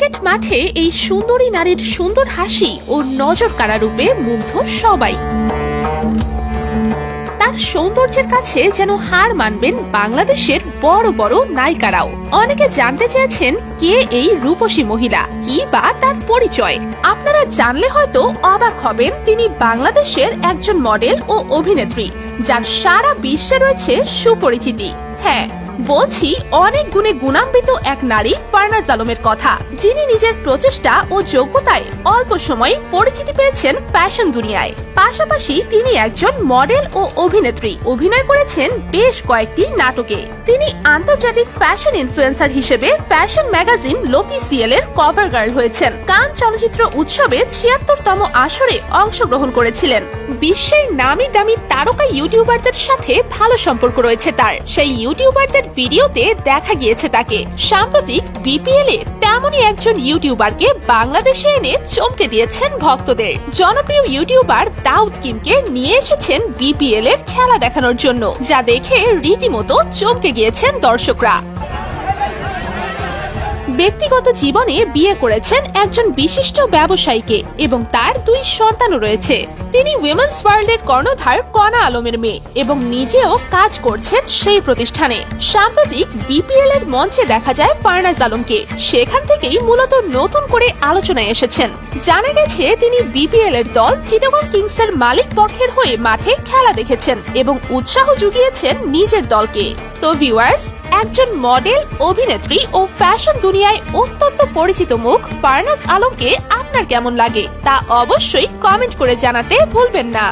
মাঠে এই সুন্দরী নারীর সুন্দর হাসি ও নজর কাড়া রূপে মুগ্ধ সবাই। তার সৌন্দর্যের কাছে যেন হার মানবেন বাংলাদেশের বড় বড় নায়িকারাও। অনেকে জানতে চেয়েছেন কে এই রূপসী মহিলা, কি বা তার পরিচয়। আপনারা জানলে হয়তো অবাক হবেন তিনি বাংলাদেশের একজন মডেল ও অভিনেত্রী, যার সারা বিশ্বে রয়েছে সুপরিচিতি। হ্যাঁ বলছি, অনেক গুণে গুণান্বিত এক নারী ফারনাজ আলমের কথা। যিনি নিজের প্রচেষ্টা ও যোগ্যতায় অল্প সময়ে পরিচিতি পেয়েছেন ফ্যাশন দুনিয়ায়। পাশাপাশি তিনি একজন মডেল ও অভিনেত্রী। অভিনয় করেছেন বেশ কয়েকটি নাটকে। তিনি আন্তর্জাতিক ফ্যাশন ইনফ্লুয়েন্সার হিসেবে ফ্যাশন ম্যাগাজিন লোফিসিয়েল এর কভার গার্ল হয়েছেন। কান চলচ্চিত্র উৎসবে ছিয়াত্তরতম আসরে অংশগ্রহণ করেছিলেন। বিশ্বের নামি দামি তারকা ইউটিউবারদের সাথে ভালো সম্পর্ক রয়েছে তার। সেই ইউটিউবারদের ভিডিওতে দেখা গিয়েছে তাকে। সাম্প্রতিক বিপিএল এ তেমনই একজন ইউটিউবারকে বাংলাদেশে এনে চমকে দিয়েছেন ভক্তদের। জনপ্রিয় ইউটিউবার দাউদ কিমকে নিয়ে এসেছেন বিপিএল এর খেলা দেখানোর জন্য, যা দেখে রীতিমতো চমকে গিয়েছেন দর্শকরা। ব্যক্তিগত জীবনে বিয়ে করেছেন একজন বিশিষ্ট ব্যবসায়ীকে এবং তার দুই সন্তানও রয়েছে। তিনি উইমেন্স ওয়ার্ল্ডের কর্ণধার কণা আলমের মেয়ে এবং নিজেও কাজ করছেন সেই প্রতিষ্ঠানে। সাম্প্রতিক বিপিএল এর মঞ্চে দেখা যায় ফারনাজ আলমকে। সেখান থেকেই মূলত নতুন করে আলোচনায় এসেছেন। জানা গেছে, তিনি বিপিএল এর দল চিটাগং কিংস এর মালিক পক্ষের হয়ে মাঠে খেলা দেখেছেন এবং উৎসাহ জুগিয়েছেন নিজের দলকে। তো ভিউয়ার্স একজন মডেল, অভিনেত্রী ও ফ্যাশন দুনিয়ায় অত্যন্ত পরিচিত মুখ ফার্নাস আলমকে আপনার কেমন লাগে তা অবশ্যই কমেন্ট করে জানাতে ভুলবেন না।